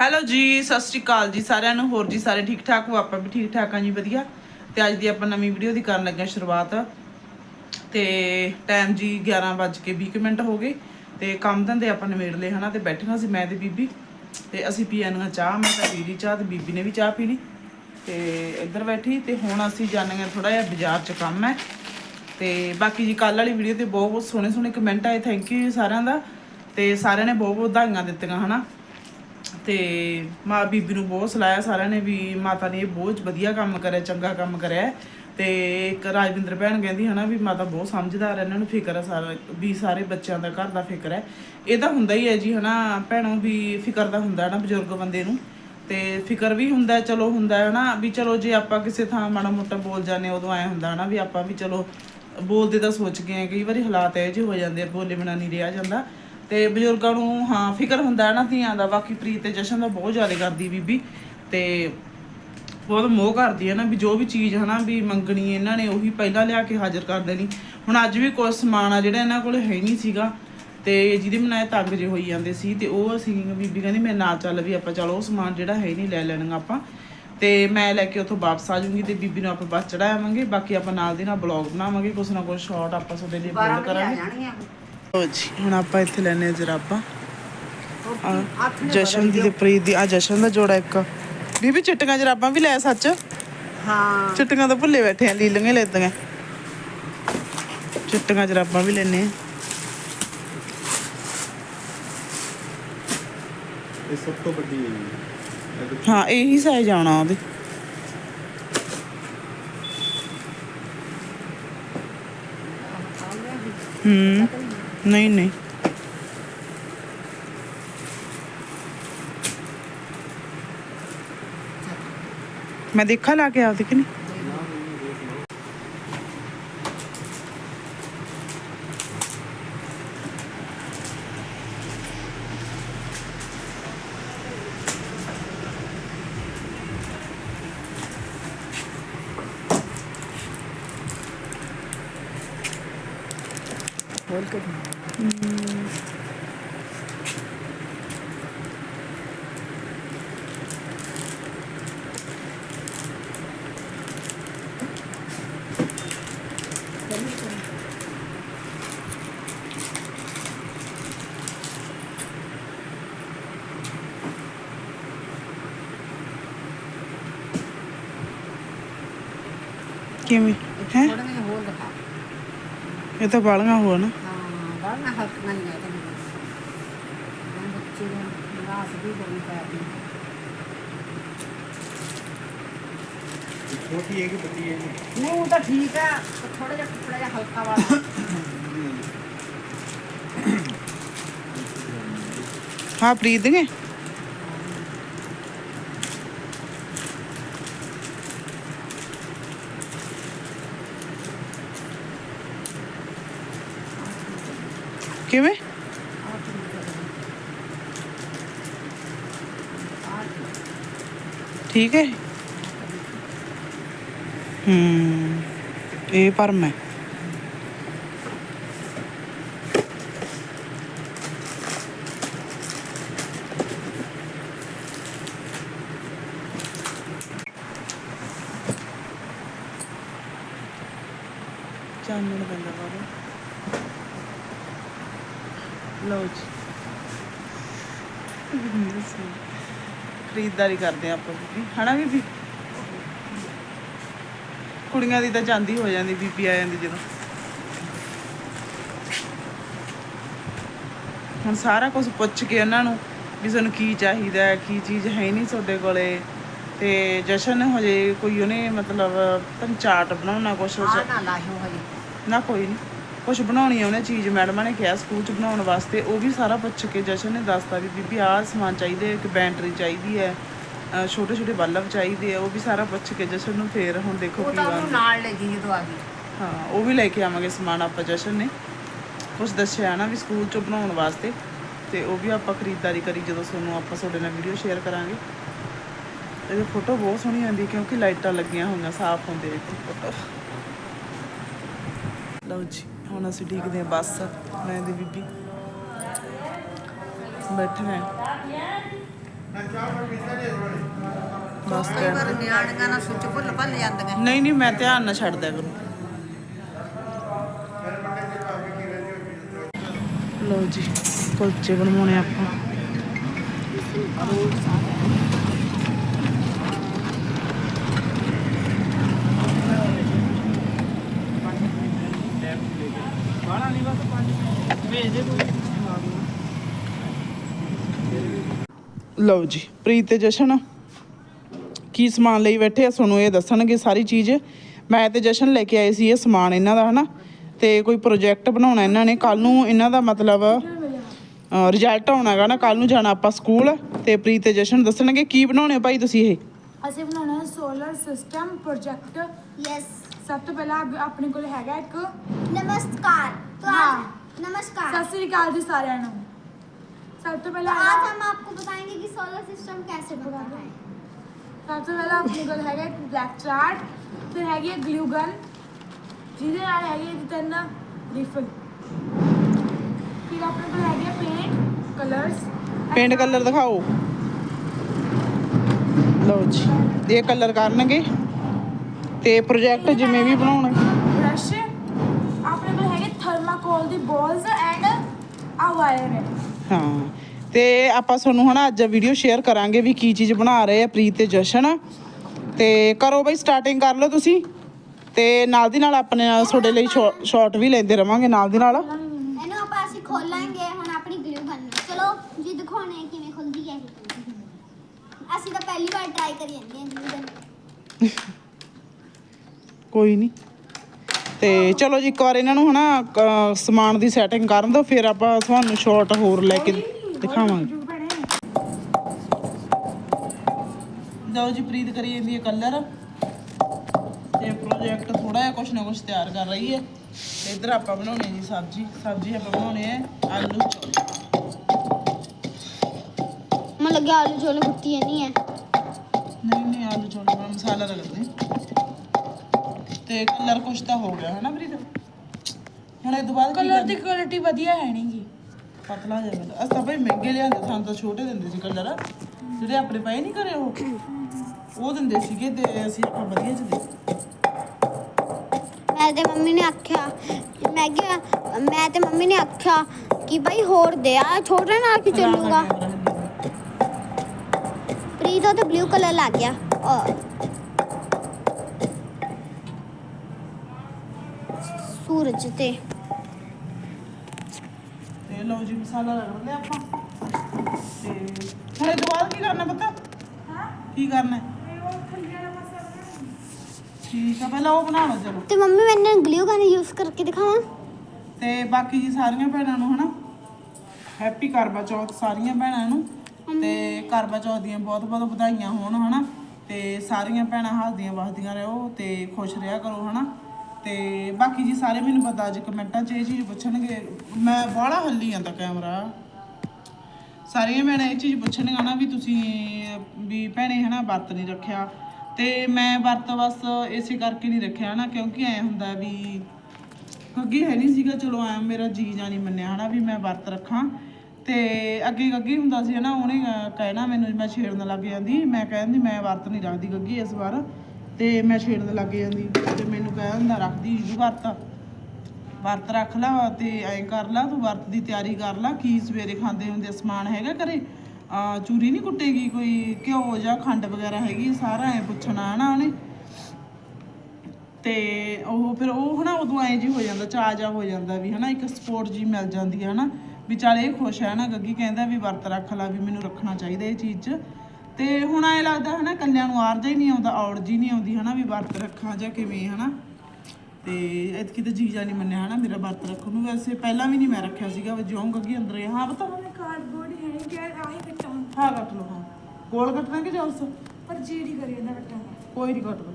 Hello ਜੀ, ਸਤਿ ਸ਼੍ਰੀ ਅਕਾਲ ਜੀ ਸਾਰਿਆਂ ਨੂੰ। ਹੋਰ ਜੀ ਸਾਰੇ ਠੀਕ ਠਾਕ ਹੋ? ਆਪਾਂ ਵੀ ਠੀਕ ਠਾਕ ਹਾਂ ਜੀ, ਵਧੀਆ। ਤੇ ਅੱਜ ਦੀ ਆਪਾਂ ਨਵੀਂ ਵੀਡੀਓ ਦੀ ਕਰਨ ਲੱਗੇ ਸ਼ੁਰੂਆਤ। ਤੇ ਟਾਈਮ ਜੀ 11:20 ਮਿੰਟ ਹੋ ਗਏ। ਤੇ ਕੰਮ ਧੰਦੇ ਆਪਾਂ ਨਿਬੇੜ ਲਏ ਹਨਾ, ਤੇ ਬੈਠੀਆਂ ਸੀ ਮੈਂ ਤੇ ਬੀਬੀ। ਤੇ ਅਸੀਂ ਪੀਣੀਆਂ ਚਾਹ, ਮੈਂ ਤਾਂ ਪੀ ਲਈ ਚਾਹ ਤੇ ਬੀਬੀ ਨੇ ਵੀ ਚਾਹ ਪੀ ਲਈ। ਤੇ ਇੱਧਰ ਬੈਠੀ, ਤੇ ਹੁਣ ਅਸੀਂ ਜਾਣਾਂਗੇ ਥੋੜਾ ਜਿਹਾ ਬਾਜ਼ਾਰ 'ਚ ਕੰਮ ਹੈ। ਤੇ ਬਾਕੀ ਜੀ ਕੱਲ ਵਾਲੀ ਵੀਡੀਓ ਤੇ ਬਹੁਤ ਬਹੁਤ ਸੋਹਣੇ ਸੋਹਣੇ ਕਮੈਂਟ ਆਏ ਥੈਂਕ ਯੂ ਸਾਰਿਆਂ ਦਾ। ਤੇ ਸਾਰਿਆਂ ਨੇ ਬਹੁਤ ਬਹੁਤ ਵਧਾਈਆਂ ਦਿੱਤੀਆਂ ਹਨਾ। ਤੇ ਮਾਂ ਬੀਬੀ ਨੂੰ ਬਹੁਤ ਸਲਾਹਿਆ ਸਾਰਿਆਂ ਨੇ ਵੀ ਮਾਤਾ ਨੇ ਇਹ ਬਹੁਤ ਵਧੀਆ ਕੰਮ ਕਰਿਆ, ਚੰਗਾ ਕੰਮ ਕਰਿਆ ਹੈ। ਤੇ ਇੱਕ ਰਾਜਵਿੰਦਰ ਭੈਣ ਕਹਿੰਦੀ ਹਨਾ ਵੀ ਮਾਤਾ ਬਹੁਤ ਸਮਝਦਾਰ ਹੈ, ਇਹਨਾਂ ਨੂੰ ਫਿਕਰ ਹੈ ਸਾਰਾ, ਵੀ ਸਾਰੇ ਬੱਚਿਆਂ ਦਾ ਘਰ ਦਾ ਫਿਕਰ ਹੈ। ਇਹ ਤਾਂ ਹੁੰਦਾ ਹੀ ਹੈ ਜੀ ਹਨਾ, ਭੈਣੋਂ ਵੀ ਫਿਕਰ ਦਾ ਹੁੰਦਾ ਹੈ ਨਾ ਬਜ਼ੁਰਗ ਬੰਦੇ ਨੂੰ। ਤੇ ਫਿਕਰ ਵੀ ਹੁੰਦਾ ਚਲੋ ਹੁੰਦਾ ਹੈ ਨਾ ਵੀ ਚਲੋ ਜੇ ਆਪਾਂ ਕਿਸੇ ਥਾਂ ਮਾੜਾ ਮੋਟਾ ਬੋਲ ਜਾਂਦੇ ਉਦੋਂ ਐ ਹੁੰਦਾ ਨਾ ਵੀ ਆਪਾਂ ਵੀ ਚਲੋ ਬੋਲਦੇ ਤਾਂ ਸੋਚ ਗਏ ਆ ਕਈ ਵਾਰੀ ਹਾਲਾਤ ਇਹੋ ਜਿਹੇ ਹੋ ਜਾਂਦੇ ਆ, ਬੋਲੇ ਬਿਨਾ ਨਹੀਂ ਰਿਹਾ ਜਾਂਦਾ। ਤੇ ਬਜ਼ੁਰਗਾਂ ਨੂੰ ਹਾਂ ਫਿਕਰ ਹੁੰਦਾ ਹੈ ਨਾ ਧੀਆਂ ਦਾ ਬਾਕੀ ਪ੍ਰੀਤ ਤੇ ਜਸ਼ਨ ਦਾ ਬਹੁਤ ਜ਼ਿਆਦਾ ਕਰਦੀ ਬੀਬੀ ਤੇ ਬਹੁਤ ਮੋਹ ਕਰਦੀ ਹੈ ਨਾ ਵੀ ਜੋ ਵੀ ਚੀਜ਼ ਹਨਾ ਵੀ ਮੰਗਣੀ ਇਹਨਾਂ ਨੇ ਉਹੀ ਪਹਿਲਾਂ ਲਿਆ ਕੇ ਹਾਜ਼ਰ ਕਰ ਦੇਣੀ। ਹੁਣ ਅੱਜ ਵੀ ਕੁਝ ਸਮਾਨ ਆ ਜਿਹੜਾ ਇਹਨਾਂ ਕੋਲ ਹੈ ਨਹੀਂ ਸੀਗਾ ਤੇ ਜਿਹਦੇ ਮਨਾਏ ਤੰਗ ਜੇ ਹੋਈ ਜਾਂਦੇ ਸੀ ਤੇ ਉਹ ਅਸੀਂ ਬੀਬੀ ਕਹਿੰਦੀ ਮੇਰੇ ਨਾਲ ਚੱਲ ਵੀ ਆਪਾਂ ਚਲੋ ਉਹ ਸਮਾਨ ਜਿਹੜਾ ਹੈ ਨਹੀਂ ਲੈ ਲੈਣਗੇ ਆਪਾਂ। ਤੇ ਮੈਂ ਲੈ ਕੇ ਉੱਥੋਂ ਵਾਪਸ ਆ ਜਾਊਂਗੀ ਤੇ ਬੀਬੀ ਨੂੰ ਆਪਾਂ ਬੱਸ ਚੜਾਵਾਂਗੇ ਬਾਕੀ ਆਪਾਂ ਨਾਲ ਦੀ ਨਾਲ ਬਲੌਗ ਬਣਾਵਾਂਗੇ ਕੁਛ ਨਾ ਕੁਛ ਸ਼ਾਰਟ ਆਪਾਂ ਤੁਹਾਡੇ ਲਈ ਅਪਲੋਡ ਕਰਾਂਗੇ। ਲਓ ਜੀ ਹੁਣ ਆਪਾਂ ਇੱਥੇ ਲੈਣੇ ਆ ਜਰਾਬਾਂ। ਆ ਜਸ਼ਨ ਦੀ ਤੇ ਪ੍ਰੀਤ ਦੀ ਆ ਜਸ਼ਨ ਦਾ ਜੋੜਾ ਇੱਕ। ਬੀਬੀ ਚਿੱਟੀਆਂ ਜਰਾਬਾਂ ਵੀ ਲੈ ਸੱਚ? ਹਾਂ। ਚਿੱਟੀਆਂ ਤਾਂ ਭੁੱਲੇ ਬੈਠੇ ਆ ਲੀਲੀਆਂ ਲੈਤੀਆਂ ਚਿੱਟੀਆਂ ਜਰਾਬਾਂ ਵੀ ਲੈਣੇ ਆ ਇਹ ਸਭ ਤੋਂ ਵੱਡੀ ਹੈ ਹਾਂ ਇਹੀ ਸਾਈਜ਼ ਆਉਣਾ ਉਹਦੇ। ਹੂੰ। ਨਹੀਂ ਨਹੀਂ ਮੈਂ ਦੇਖਾ ਲਾ ਕੇ ਆਉਂਦੀ ਕਿ ਨਹੀਂ ਖੋਲ ਕੇ ਕਿਵੇਂ? ਹੈ? ਥੋੜਾ ਜਿਹਾ ਹੋਰ ਦਿਖਾ। ਇਹ ਤਾਂ ਬਾਲੀਆਂ ਹੋ ਨਾ ਹਾਂ ਬਾਹਰ ਹੱਕ ਨਹੀਂ ਹੈ ਤੈਨੂੰ ਬੱਚੇ ਨੂੰ ਰਾਸ ਵੀ ਬੜੀ ਕਰਦੀ ਛੋਟੀ ਹੈ ਕਿ ਵੱਡੀ ਹੈ ਨਹੀਂ ਉਹ ਤਾਂ ਠੀਕ ਆ ਥੋੜਾ ਜਿਹਾ ਥੋੜਾ ਜਿਹਾ ਹਲਕਾ ਵਾਲਾ। ਹਾਂ ਪ੍ਰੀਤ ਦੇ ਕਿਵੇਂ ਠੀਕ ਹੈ? ਹੂੰ ਇਹ ਭਰਮ ਹੈ ਚਾਨਣ ਪੈਂਦਾ ਬਾਬਾ ਲਓ ਜੀ ਖਰੀਦਦਾਰੀ ਕਰਦੇ ਆ ਆਪਾਂ ਬੀਬੀ ਹਨਾ ਬੀਬੀ? ਕੁੜੀਆਂ ਦੀ ਤਾਂ ਜਾਂਦੀ ਹੋ ਜਾਂਦੀ ਬੀਬੀ ਆ ਜਾਂਦੀ ਜਦੋਂ। ਹੁਣ ਸਾਰਾ ਕੁਝ ਪੁੱਛ ਕੇ ਉਹਨਾਂ ਨੂੰ ਵੀ ਤੁਹਾਨੂੰ ਕੀ ਚਾਹੀਦਾ ਹੈ ਕੀ ਚੀਜ਼ ਹੈ ਨਹੀਂ ਤੁਹਾਡੇ ਕੋਲੇ। ਤੇ ਜਸ਼ਨ ਹਜੇ ਕੋਈ ਉਹਨੇ ਮਤਲਬ ਤਨ ਚਾਰਟ ਬਣਾਉਣਾ ਕੁਛ ਨਾ ਲਾਹਿਓ ਹਜੇ। ਨਾ ਕੋਈ ਨਹੀਂ ਕੁਝ ਬਣਾਉਣੀ ਆ ਉਹਨੇ ਚੀਜ਼ ਮੈਡਮਾਂ ਨੇ ਕਿਹਾ ਸਕੂਲ ਚ ਬਣਾਉਣ ਵਾਸਤੇ ਉਹ ਵੀ ਸਾਰਾ ਪੁੱਛ ਕੇ ਜਸ਼ਨ ਨੇ ਦੱਸਤਾ ਵੀ ਬੀਬੀ ਆਹ ਸਮਾਨ ਚਾਹੀਦੇ ਇੱਕ ਬੈਟਰੀ ਚਾਹੀਦੀ ਹੈ। ਛੋਟੇ ਛੋਟੇ ਬੱਲਬ ਚਾਹੀਦੇ ਆ ਉਹ ਵੀ ਸਾਰਾ ਪੁੱਛ ਕੇ ਜਸ਼ਨ ਨੂੰ ਫੇਰ ਹੁਣ ਦੇਖੋ ਉਹ ਕੀ ਤਾਂ ਉਹਨੂੰ ਬਣਦਾ। ਨਾਲ ਲੈ ਜੀ ਜਦੋਂ ਆ ਗਈ ਹਾਂ ਉਹ ਵੀ ਲੈ ਕੇ ਆਵਾਂਗੇ ਸਮਾਨ ਆਪਾਂ ਜਸ਼ਨ ਨੇ। ਕੁਝ ਦੱਸਿਆ ਨਾ ਵੀ ਸਕੂਲ ਚ ਬਣਾਉਣ ਵਾਸਤੇ ਤੇ ਉਹ ਵੀ ਆਪਾਂ ਖਰੀਦਦਾਰੀ ਕਰੀ ਜਦੋਂ ਤੁਹਾਨੂੰ ਆਪਾਂ ਤੁਹਾਡੇ ਨਾਲ ਵੀਡੀਓ ਸ਼ੇਅਰ ਕਰਾਂਗੇ। ਇਹਦੀ ਫੋਟੋ ਬਹੁਤ ਸੋਹਣੀ ਆਉਂਦੀ ਕਿਉਂਕਿ ਲਾਈਟਾਂ ਲੱਗੀਆਂ ਹੋਈਆਂ ਸਾਫ਼ ਹੁੰਦੇ ਇੱਥੇ ਫੋਟੋ ਲਓ ਜੀ ਹੁਣ ਅਸੀਂ ਡੀਕਦੇ ਹਾਂ ਬੱਸ ਮੈਂ ਤੇ ਬੀਬੀ। ਬੈਠੇ ਹਾਂ। ਬਸ ਕਈ ਵਾਰ ਨਿਆਣੀਆਂ ਨਾਲ ਸੁੱਚ ਭੁੱਲ ਭੱਲ ਜਾਂਦੀਆਂ। ਨਹੀਂ ਨਹੀਂ ਮੈਂ ਧਿਆਨ ਨਾਲ ਛੱਡ ਦਿਆ ਕਰੂੰ। ਲੋ ਜੀ ਕੁਲਚੇ ਬਣਾਉਣੇ ਆਪਾਂ। ਲਓ ਜੀ ਪ੍ਰੀਤ ਤੇ ਜਸ਼ਨ ਕੀ ਸਮਾਨ ਲਈ ਬੈਠੇ ਆ? ਤੁਹਾਨੂੰ ਇਹ ਦੱਸਣਗੇ ਸਾਰੀ ਚੀਜ਼। ਮੈਂ ਤੇ ਜਸ਼ਨ ਲੈ ਕੇ ਆਏ ਸੀ ਇਹ ਸਮਾਨ ਇਹਨਾਂ ਦਾ ਹਨਾ? ਤੇ ਕੋਈ ਪ੍ਰੋਜੈਕਟ ਬਣਾਉਣਾ ਇਹਨਾਂ ਨੇ। ਕੱਲ ਨੂੰ ਇਹਨਾਂ ਦਾ ਮਤਲਬ ਰਿਜ਼ਲਟ ਆਉਣਾਗਾ ਨਾ ਕੱਲ ਨੂੰ ਜਾਣਾ ਆਪਾਂ ਸਕੂਲ। ਤੇ ਪ੍ਰੀਤ ਤੇ ਜਸ਼ਨ ਦੱਸਣਗੇ ਕੀ ਬਣਾਉਣੇ ਭਾਈ ਤੁਸੀਂ ਇਹ? ਅਸੀਂ ਬਣਾਉਣਾ ਸੋਲਰ ਸਿਸਟਮ ਪ੍ਰੋਜੈਕਟ ਯੈਸ ਸਭ ਤੋਂ ਪਹਿਲਾਂ ਆਪਣੇ ਕੋਲ ਹੈਗਾ ਇੱਕ। ਨਮਸਕਾਰ। ਨਮਸਕਾਰ। ਸਤਿ ਸ੍ਰੀ ਅਕਾਲ ਜੀ ਸਾਰਿਆਂ ਨੂੰ। ਸਭ ਤੋਂ तो ਪਹਿਲਾਂ आज ਹੈਗਾ- हम आपको बताएंगे कि सोलर सिस्टम कैसे बनता है ਸਭ ਤੋਂ ਪਹਿਲਾਂ ਆਪਣੇ ਕੋਲ ਹੈਗਾ ਇੱਕ ਬਲੈਕ ਚਾਰਟ ਫਿਰ ਹੈਗੀ ਹੈ ਗਲੂ ਗਨ ਜਿਹਦੇ ਨਾਲ ਹੈਗੀ ਹੈ ਤਿੰਨ ਰਿਫਲ ਫਿਰ ਆਪਣੇ ਕੋਲ ਹੈਗੇ ਪੇਂਟ ਕਲਰਸ ਪੇਂਟ ਕਲਰ ਦਿਖਾਓ ਲਓ ਜੀ ਇਹ ਕਲਰ ਕਰਨਗੇ ਤੇ ਪ੍ਰੋਜੈਕਟ ਜਿਵੇਂ ਵੀ ਬਣਾਉਣਾ ਬ੍ਰਸ਼ ਆਪਣੇ ਕੋਲ ਹੈਗੇ ਥਰਮਾਕੋਲ ਦੀ ਬੋਲਸ ਐਂਡ ਆ ਵਾਇਰ ਹੈ ਹਾਂ। ਤੇ ਆਪਾਂ ਤੁਹਾਨੂੰ ਹਨਾ ਅੱਜ ਵੀਡੀਓ ਸ਼ੇਅਰ ਕਰਾਂਗੇ ਵੀ ਕੀ ਚੀਜ਼ ਬਣਾ ਰਹੇ ਆ ਪ੍ਰੀਤ ਤੇ ਜਸ਼ਨ। ਤੇ ਕਰੋ ਬਈ ਸਟਾਰਟਿੰਗ ਕਰ ਲਓ ਤੁਸੀਂ। ਤੇ ਨਾਲ ਦੀ ਨਾਲ ਆਪਣੇ ਨਾਲ ਤੁਹਾਡੇ ਲਈ ਸ਼ਾਰਟ ਵੀ ਲੈਂਦੇ ਰਵਾਂਗੇ ਨਾਲ ਦੀ ਨਾਲ। ਇਹਨੂੰ ਆਪਾਂ ਅਸੀਂ ਖੋਲਾਂਗੇ ਹੁਣ ਆਪਣੀ ਗਲੂ ਗਨ ਚਲੋ ਜੀ ਦਿਖਾਉਣੇ ਕਿਵੇਂ ਖੁੱਲਦੀ ਹੈ ਇਹ। ਅਸੀਂ ਤਾਂ ਪਹਿਲੀ ਵਾਰ ਟਰਾਈ ਕਰੀ ਜਾਂਦੇ ਹਾਂ ਗਲੂ ਗਨ ਕੋਈ ਨਹੀਂ ਤੇ ਚਲੋ ਜੀ ਇੱਕ ਵਾਰ ਇਹਨਾਂ ਨੂੰ ਹਨਾ ਕ- ਸਮਾਨ ਦੀ ਸੈਟਿੰਗ ਕਰਨ ਦਿਓ ਫਿਰ ਆਪਾਂ ਤੁਹਾਨੂੰ ਸ਼ਾਰਟ ਹੋਰ ਲੈ ਕੇ ਦਿਖਾਵਾਂਗੇ। ਲਓ ਜੀ ਪ੍ਰੀਤ ਕਰੀ ਜਾਂਦੀ ਹੈ ਕਲਰ ਤੇ ਪ੍ਰੋਜੈਕਟ ਥੋੜਾ ਜਿਹਾ ਕੁਛ ਨਾ ਕੁਛ ਤਿਆਰ ਕਰ ਰਹੀ ਹੈ। ਤੇ ਇੱਧਰ ਆਪਾਂ ਬਣਾਉਣੀ ਹੈ ਜੀ ਸਬਜ਼ੀ। ਸਬਜ਼ੀ ਆਪਾਂ ਬਣਾਉਣੀ ਹੈ ਆਲੂ ਚੌਲ। ਮੈਂ ਲੱਗਿਆ ਆਲੂ ਛੋਲੇ ਕੁੱਤੀ ਨਹੀਂ ਹੈ। ਨਹੀਂ ਨਹੀਂ ਆਲੂ ਚੌਲ ਦਾ ਮਸਾਲਾ ਰਗੜਦੇ ਤੇ ਕਲਰ ਕੁਛ ਤਾਂ ਹੋ ਗਿਆ ਹੈ ਨਾ ਪ੍ਰੀਤ? ਹੁਣ ਇਹ ਤੋਂ ਬਾਅਦ ਕੀ ਕਲਰ ਦੀ? ਕੁਆਲਿਟੀ ਵਧੀਆ ਹੈ ਨਹੀਂਗੀ ਪਤਲਾ ਜਿਹਾ ਮਿਲਦਾ ਅਸੀਂ ਭਾਈ ਮਹਿੰਗੇ ਲਿਆਂਦੇ ਸਾਨੂੰ ਤਾਂ ਛੋਟੇ ਦਿੰਦੇ ਸੀ ਕਲਰ ਜਿਹੜੇ ਆਪਣੇ ਪਏ ਨਹੀਂ ਕਰੇ ਉਹ। ਉਹ ਦਿੰਦੇ ਸੀਗੇ ਤੇ ਅਸੀਂ ਆਪਾਂ ਵਧੀਆ ਚ ਦੇ ਮੈਂ ਤੇ ਮੰਮੀ ਨੇ ਆਖਿਆ ਮੈਂ ਕਿਹਾ ਮੈਂ ਤੇ ਮੰਮੀ ਨੇ ਆਖਿਆ ਕਿ ਭਾਈ ਹੋਰ ਦੇ ਆ ਛੋਟੇ ਨਾਲ ਕੀ ਚੱਲੂਗਾ। ਪ੍ਰੀਤ ਉਹ ਤੇ ਬਲੂ ਕਲਰ ਲੱਗ ਗਿਆ। ਔਰ ਸੂਰਜ ਤੇ। ਤੇ ਲਓ ਜੀ ਮਸਾਲਾ ਰਗੜ ਲਿਆ ਆਪਾਂ। ਤੇ ਹੁਣ ਇਹ ਤੋਂ ਬਾਅਦ ਕੀ ਕਰਨਾ ਪਤਾ? ਹਾਂ? ਕੀ ਕਰਨਾ? ਹੈ? ਠੀਕ ਆ ਪਹਿਲਾਂ ਉਹ ਬਣਾ ਲਓ ਚਲੋ। ਤੇ ਮੰਮੀ ਮੈਨੇ ਗਲੂ ਗਨ ਯੂਜ਼ ਕਰਕੇ ਦਿਖਾਵਾਂ। ਤੇ ਬਾਕੀ ਜੀ ਸਾਰੀਆਂ ਭੈਣਾਂ ਨੂੰ ਹਨਾ ਹੈਪੀ ਕਰਵਾ ਚੌਥ ਸਾਰੀਆਂ ਭੈਣਾਂ ਨੂੰ। ਤੇ ਕਰਵਾ ਚੌਥ ਦੀਆਂ ਬਹੁਤ ਬਹੁਤ ਵਧਾਈਆਂ ਹੋਣ ਹਨਾ। ਤੇ ਸਾਰੀਆਂ ਭੈਣਾਂ ਹੱਸਦੀਆਂ ਵਸਦੀਆਂ ਰਹੋ ਤੇ ਖੁਸ਼ ਰਿਹਾ ਕਰੋ ਹਨਾ। ਤੇ ਬਾਕੀ ਜੀ ਸਾਰੇ ਮੈਨੂੰ ਪਤਾ ਅੱਜ ਕਮੈਂਟਾਂ 'ਚ ਇਹ ਚੀਜ਼ ਪੁੱਛਣਗੇ, ਮੈਂ ਬਾਹਲਾ ਹੱਲੀ ਜਾਂਦਾ ਕੈਮਰਾ। ਸਾਰੀਆਂ ਭੈਣਾਂ ਇਹ ਚੀਜ਼ ਪੁੱਛਣਗੀਆਂ ਨਾ ਵੀ ਤੁਸੀਂ, ਵੀ ਭੈਣੇ ਹਨਾ ਵਰਤ ਨਹੀਂ ਰੱਖਿਆ। ਤੇ ਮੈਂ ਵਰਤ ਬਸ ਇਸੇ ਕਰਕੇ ਨਹੀਂ ਰੱਖਿਆ ਨਾ, ਕਿਉਂਕਿ ਐ ਹੁੰਦਾ ਵੀ ਅੱਗੇ ਹੈ ਨਹੀਂ ਸੀਗਾ, ਚਲੋ ਐ ਮੇਰਾ ਜੀ ਜਾ ਨਹੀਂ ਮੰਨਿਆ ਹਨਾ ਵੀ ਮੈਂ ਵਰਤ ਰੱਖਾਂ। ਤੇ ਅੱਗੇ ਗੱਗੀ ਹੁੰਦਾ ਸੀ ਹਨਾ, ਉਹਨੇ ਕਹਿਣਾ ਮੈਨੂੰ ਮੈਂ ਛੇੜਨ ਲੱਗ ਜਾਂਦੀ, ਮੈਂ ਕਹਿੰਦੀ ਮੈਂ ਵਰਤ ਨਹੀਂ ਰੱਖਦੀ ਗੱਗੀ ਇਸ ਵਾਰ। ਤੇ ਮੈਂ ਛੇੜਨ ਲੱਗ ਜਾਂਦੀ। ਤੇ ਮੈਨੂੰ ਕਹਿ ਹੁੰਦਾ ਰੱਖਦੀ ਜੀ ਵਰਤ। ਵਰਤ ਰੱਖ ਲਾ ਤੇ ਐਂ ਕਰ ਲਾ, ਤੂੰ ਵਰਤ ਦੀ ਤਿਆਰੀ ਕਰ ਲਾ, ਕੀ ਸਵੇਰੇ ਖਾਂਦੇ ਹੁੰਦੇ ਸਮਾਨ ਹੈਗਾ ਘਰੇ। ਆ, ਚੂਰੀ ਨਹੀਂ ਕੁੱਟੇਗੀ ਕੋਈ ਘਿਓ ਜਾਂ ਖੰਡ ਵਗੈਰਾ ਹੈਗੀ ਸਾਰਾ ਐ ਪੁੱਛਣਾ ਹਨਾ ਉਹਨੇ। ਤੇ ਉਹ ਫਿਰ ਉਹ ਹਨਾ ਉਦੋਂ ਐਂ ਜੀ ਹੋ ਜਾਂਦਾ ਚਾਹ ਜਾ ਹੋ ਜਾਂਦਾ ਵੀ ਹਨਾ, ਇੱਕ ਸਪੋਰਟ ਜੀ ਮਿਲ ਜਾਂਦੀ ਹੈ ਹਨਾ। ਵੀ ਚੱਲ ਇਹ ਖੁਸ਼ ਹੈ ਨਾ ਗੱਗੀ ਕਹਿੰਦਾ ਵੀ ਵਰਤ ਰੱਖ ਲਾ, ਵੀ ਮੈਨੂੰ ਰੱਖਣਾ ਚਾਹੀਦਾ ਇਹ ਚੀਜ਼ 'ਚ। ਤੇ ਹੁਣ ਐ ਲੱਗਦਾ ਹਨਾ ਕੱਲਿਆਂ ਨੂੰ ਆਰਜਾ ਹੀ ਨਹੀਂ ਆਉਂਦਾ ਔੜ ਜੀ ਨਹੀਂ ਆਉਂਦੀ ਹਨਾ ਵੀ ਵਰਤ ਰੱਖਾਂ ਜਾਂ ਕਿਵੇਂ ਹਨਾ। ਤੇ ਇਤਕੀ ਤਾਂ ਜੀਜਾ ਨਹੀਂ ਮੰਨਿਆ ਹਨਾ ਮੇਰਾ ਵਰਤ ਰੱਖਣ ਨੂੰ। ਵੈਸੇ ਪਹਿਲਾਂ ਵੀ ਨਹੀਂ ਮੈਂ ਰੱਖਿਆ ਸੀਗਾ ਵੀ ਜਿਉਂ ਗੱਗੀ ਅੰਦਰ ਹੀ ਹਾਂ ਬਤਾ ਕਾਰਡਬੋਰਡ ਹੈ ਕਿ ਆਹੀ ਕੱਟਾ। ਹਾਂ ਕੱਟ ਲਓ ਹਾਂ। ਗੋਲ ਕੱਟਣਾ ਕਿ ਜਾਂ ਉਸ ਪਰ ਜੀੜੀ ਕਰੀ ਜਾਂਦਾ ਕੱਟਾ। ਕੋਈ ਨਹੀਂ ਕੱਟਦਾ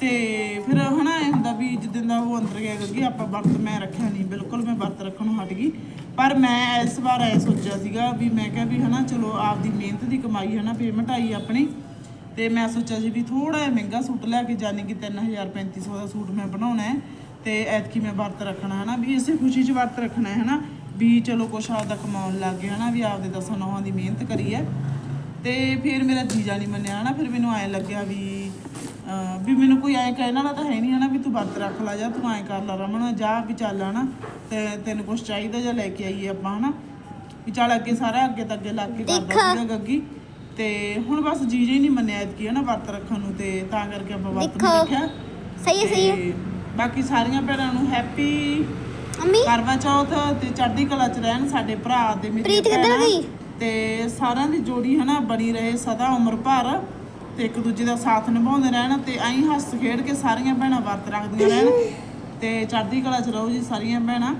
ਤੇ ਫਿਰ ਹਨਾ ਇਹ ਹੁੰਦਾ ਵੀ ਜਿੱਦਾਂ ਦਾ ਉਹ ਅੰਦਰ ਗਿਆ ਗੱਗੀ ਆਪਾਂ ਵਰਤ ਮੈਂ ਰੱਖਿਆ ਨਹੀਂ ਬਿਲਕੁਲ ਮੈਂ ਵਰਤ ਰੱਖਣੋਂ ਹਟ ਗਈ। ਪਰ ਮੈਂ ਇਸ ਵਾਰ ਐ ਸੋਚਿਆ ਸੀਗਾ ਵੀ ਮੈਂ ਕਿਹਾ ਵੀ ਹਨਾ, ਚਲੋ ਆਪਦੀ ਮਿਹਨਤ ਦੀ ਕਮਾਈ ਹਨਾ ਪੇਮੈਂਟ ਆਈ ਆਪਣੀ। ਤੇ ਮੈਂ ਸੋਚਿਆ ਸੀ ਵੀ ਥੋੜਾ ਜਿਹਾ ਮਹਿੰਗਾ ਸੂਟ ਲੈ ਕੇ ਜਾਣੀ ਕਿ 3000 3500 ਦਾ ਸੂਟ ਮੈਂ ਬਣਾਉਣਾ ਹੈ ਤੇ ਐਤਕੀ ਮੈਂ ਵਰਤ ਰੱਖਣਾ ਹਨਾ, ਵੀ ਇਸੇ ਖੁਸ਼ੀ 'ਚ ਵਰਤ ਰੱਖਣਾ ਹੈ ਹਨਾ, ਵੀ ਚਲੋ ਕੁਛ ਆਪਦਾ ਕਮਾਉਣ ਲੱਗ ਗਿਆ ਹਨਾ, ਵੀ ਆਪਦੇ ਦਸਾਂ ਨੌਹਾਂ ਦੀ ਮਿਹਨਤ ਕਰੀ ਹੈ। ਤੇ ਫਿਰ ਮੇਰਾ ਜੀਜਾ ਨਹੀਂ ਮੰਨਿਆ ਹਨਾ, ਫਿਰ ਮੈਨੂੰ ਐਂ ਲੱਗਿਆ ਵੀ ਵੀ ਮੈਨੂੰ ਕੋਈ ਐਂ ਕਹਿਣ ਵਾਲਾ ਤਾਂ ਹੈ ਨਹੀਂ ਹਨਾ ਵੀ ਤੂੰ ਵਰਤ ਰੱਖ ਲੈ ਜਾ ਤੂੰ ਐਂ ਕਰ ਲੈ ਰਮਣ ਜਾ ਵੀ ਚੱਲ ਹਨਾ ਤੇ ਤੈਨੂੰ ਕੁਝ ਚਾਹੀਦਾ ਜਾਂ ਲੈ ਕੇ ਆਈਏ ਆਪਾਂ ਹਨਾ। ਵੀ ਚੱਲ ਅੱਗੇ ਸਾਰਾ ਅੱਗੇ ਤਾਂ ਅੱਗੇ ਲੱਗ ਕੇ ਕਰਦਾ ਸੀਗਾ ਗੱਗੀ। ਤੇ ਹੁਣ ਬਸ ਜੀਜਾ ਹੀ ਨਹੀਂ ਮੰਨਿਆ ਐਤਕੀ ਹਨਾ ਵਰਤ ਰੱਖਣ ਨੂੰ ਤੇ ਤਾਂ ਕਰਕੇ ਆਪਾਂ ਵਰਤ ਨਹੀਂ। ਰੱਖਿਆ। ਸਹੀ ਹੈ ਸਹੀ ਹੈ। ਬਾਕੀ ਸਾਰੀਆਂ ਭੈਣਾਂ ਨੂੰ ਹੈਪੀ ਅੰਮੀ ਕਰਵਾ ਚੌਥ ਤੇ ਚੜ੍ਹਦੀ ਕਲਾ ਚ ਰਹਿਣ ਸਾਡੇ ਭਰਾ ਪ੍ਰੀਤ ਕਿੱਧਰ ਗਈ? ਤੇ ਸਾਰਿਆਂ ਦੀ ਜੋੜੀ ਹਨਾ ਬਣੀ ਰਹੇ ਸਦਾ ਉਮਰ ਭਰ। ਤੇ ਇੱਕ ਦੂਜੇ ਦਾ ਸਾਥ ਨਿਭਾਉਂਦੇ ਰਹਿਣ ਤੇ ਐਂ ਹੱਸ ਖੇਡ ਕੇ ਸਾਰੀਆਂ ਭੈਣਾਂ ਵਰਤ ਰੱਖਦੀਆਂ ਰਹਿਣ। ਤੇ ਚੜ੍ਹਦੀ ਕਲਾ ਚ ਰਹੋ ਜੀ ਸਾਰੀਆਂ ਭੈਣਾਂ।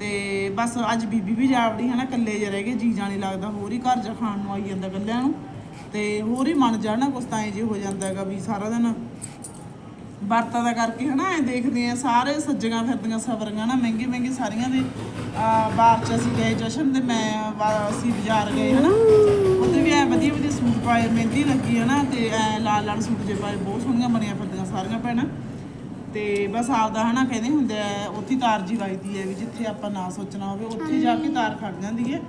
ਤੇ ਬਸ ਅੱਜ ਬੀਬੀ ਵੀ ਜਾਵੜੀ ਹਨਾ ਇਕੱਲੇ ਜਿਹੇ ਰਹਿ ਗਏ, ਜੀ ਜਾਣੀ ਲੱਗਦਾ। ਹੋਰ ਹੀ ਘਰ ਜਾ ਖਾਣ ਨੂੰ ਆਈ ਜਾਂਦਾ ਇਕੱਲਿਆਂ ਨੂੰ। ਤੇ ਹੋਰ ਹੀ ਮਨ ਜਾਣਾ ਕੁਛ ਤਾਂ ਐਂ ਜੇ ਹੋ ਜਾਂਦਾ ਹੈਗਾ ਵੀ ਸਾਰਾ ਦਿਨ। ਵਰਤਾਂ ਦਾ ਕਰਕੇ ਹਨਾ, ਐ ਦੇਖਦੇ ਆ ਸਾਰੇ ਸੱਜੀਆਂ ਫਿਰਦੀਆਂ ਸਵਰੀਆਂ ਨਾ ਮਹਿੰਗੇ ਮਹਿੰਗੇ ਸਾਰੀਆਂ ਦੇ। ਆ, ਬਾਹਰ ਚ ਅਸੀਂ ਗਏ ਜਸ਼ਨ ਤੇ ਮੈਂ ਅਸੀਂ ਬਾਜ਼ਾਰ ਗਏ ਹਨਾ। ਉੱਥੇ ਐ ਵਧੀਆ ਵਧੀਆ ਸੂਟ ਪਾਏ ਮਹਿੰਦੀ ਲੱਗੀ ਹਨਾ ਤੇ ਐ ਲਾਲ ਲਾਲ ਸੂਟ ਜੇ ਪਾਏ ਬਹੁਤ ਸੋਹਣੀਆਂ ਬਣੀਆਂ ਫਿਰਦੀਆਂ ਸਾਰੀਆਂ ਭੈਣਾਂ। ਤੇ ਬਸ ਆਪਦਾ ਹਨਾ ਕਹਿੰਦੇ ਹੁੰਦੇ ਆ ਉੱਥੇ ਹੀ ਤਾਰ ਜੀ ਵੱਜਦੀ ਹੈ ਵੀ ਜਿੱਥੇ ਆਪਾਂ ਨਾ ਸੋਚਣਾ ਹੋਵੇ ਉੱਥੇ ਜਾ ਕੇ ਤਾਰ ਖੜ ਜਾਂਦੀ ਹੈ।